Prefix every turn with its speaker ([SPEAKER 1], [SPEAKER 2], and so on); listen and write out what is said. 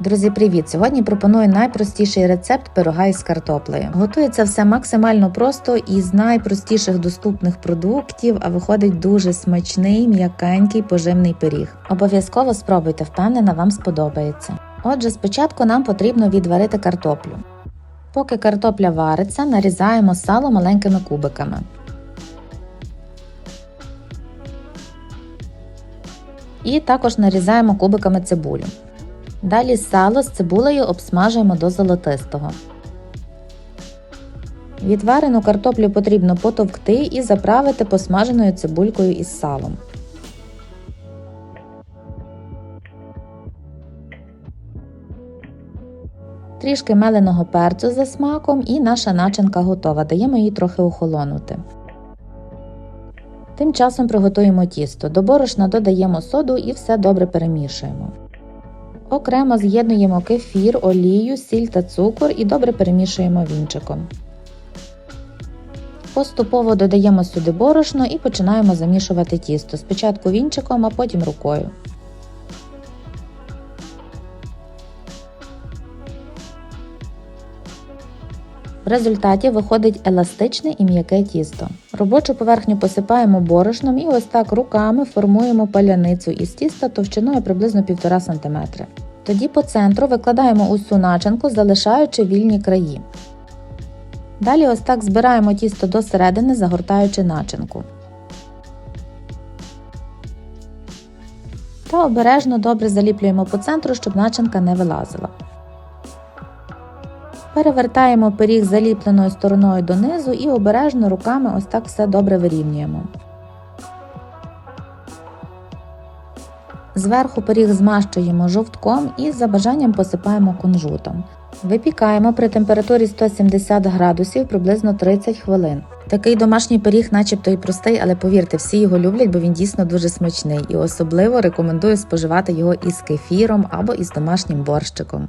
[SPEAKER 1] Друзі, привіт! Сьогодні пропоную найпростіший рецепт пирога із картоплею. Готується все максимально просто і з найпростіших доступних продуктів, а виходить дуже смачний, м'якенький поживний пиріг. Обов'язково спробуйте, впевнена, вам сподобається. Отже, спочатку нам потрібно відварити картоплю. Поки картопля вариться, нарізаємо сало маленькими кубиками. І також нарізаємо кубиками цибулю. Далі сало з цибулею обсмажуємо до золотистого. Відварену картоплю потрібно потовкти і заправити посмаженою цибулькою із салом. Трішки меленого перцю за смаком і наша начинка готова. Даємо їй трохи охолонути. Тим часом приготуємо тісто. До борошна додаємо соду і все добре перемішуємо. Окремо з'єднуємо кефір, олію, сіль та цукор і добре перемішуємо вінчиком. Поступово додаємо сюди борошно і починаємо замішувати тісто. Спочатку вінчиком, а потім рукою. В результаті виходить еластичне і м'яке тісто. Робочу поверхню посипаємо борошном і ось так руками формуємо паляницю із тіста товщиною приблизно 1,5 см. Тоді по центру викладаємо усю начинку, залишаючи вільні краї. Далі ось так збираємо тісто до середини, загортаючи начинку. Та обережно добре заліплюємо по центру, щоб начинка не вилазила. Перевертаємо пиріг заліпленою стороною донизу і обережно руками ось так все добре вирівнюємо. Зверху пиріг змащуємо жовтком і за бажанням посипаємо кунжутом. Випікаємо при температурі 170 градусів приблизно 30 хвилин. Такий домашній пиріг, начебто і простий, але повірте, всі його люблять, бо він дійсно дуже смачний і особливо рекомендую споживати його із кефіром або із домашнім борщиком.